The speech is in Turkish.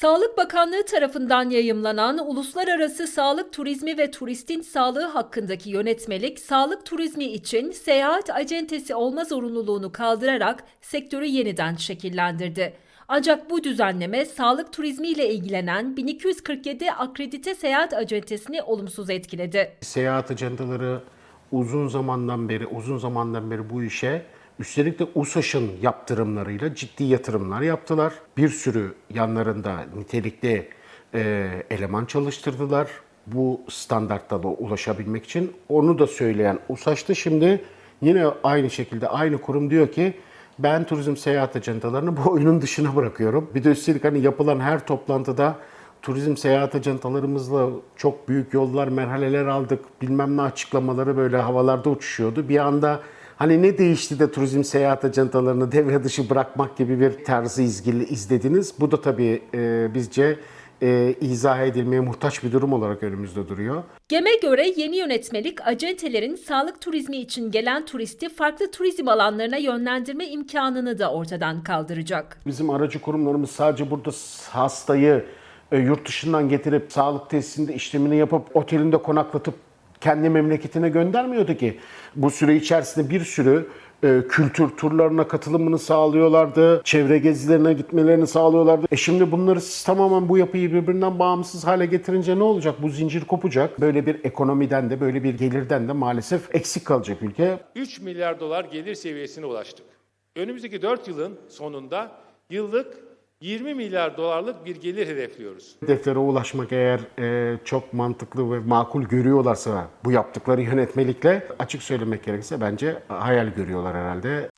Sağlık Bakanlığı tarafından yayımlanan Uluslararası Sağlık Turizmi ve Turistin Sağlığı hakkındaki yönetmelik, sağlık turizmi için seyahat acentesi olma zorunluluğunu kaldırarak sektörü yeniden şekillendirdi. Ancak bu düzenleme sağlık turizmi ile ilgilenen 1247 akredite seyahat acentesini olumsuz etkiledi. Seyahat ajantaları uzun zamandan beri uzun zamandan beri bu işe üstelik de USAŞ'ın yaptırımlarıyla ciddi yatırımlar yaptılar. Bir sürü yanlarında nitelikli e, eleman çalıştırdılar. Bu standartlara ulaşabilmek için onu da söyleyen USAŞ da şimdi yine aynı şekilde aynı kurum diyor ki ben turizm seyahat ajantalarını bu oyunun dışına bırakıyorum. Bir de üstelik hani yapılan her toplantıda turizm seyahat ajantalarımızla çok büyük yollar, merhaleler aldık. Bilmem ne açıklamaları böyle havalarda uçuşuyordu. Bir anda hani ne değişti de turizm seyahat ajantalarını devre dışı bırakmak gibi bir tarzı izgili izlediniz. Bu da tabii e, bizce e, izah edilmeye muhtaç bir durum olarak önümüzde duruyor. GEM'e göre yeni yönetmelik acentelerin sağlık turizmi için gelen turisti farklı turizm alanlarına yönlendirme imkanını da ortadan kaldıracak. Bizim aracı kurumlarımız sadece burada hastayı e, yurt dışından getirip sağlık tesisinde işlemini yapıp otelinde konaklatıp kendi memleketine göndermiyordu ki. Bu süre içerisinde bir sürü e, kültür turlarına katılımını sağlıyorlardı. Çevre gezilerine gitmelerini sağlıyorlardı. E şimdi bunları siz tamamen bu yapıyı birbirinden bağımsız hale getirince ne olacak? Bu zincir kopacak. Böyle bir ekonomiden de böyle bir gelirden de maalesef eksik kalacak ülke. 3 milyar dolar gelir seviyesine ulaştık. Önümüzdeki 4 yılın sonunda yıllık 20 milyar dolarlık bir gelir hedefliyoruz. Hedeflere ulaşmak eğer e, çok mantıklı ve makul görüyorlarsa bu yaptıkları yönetmelikle açık söylemek gerekirse bence hayal görüyorlar herhalde.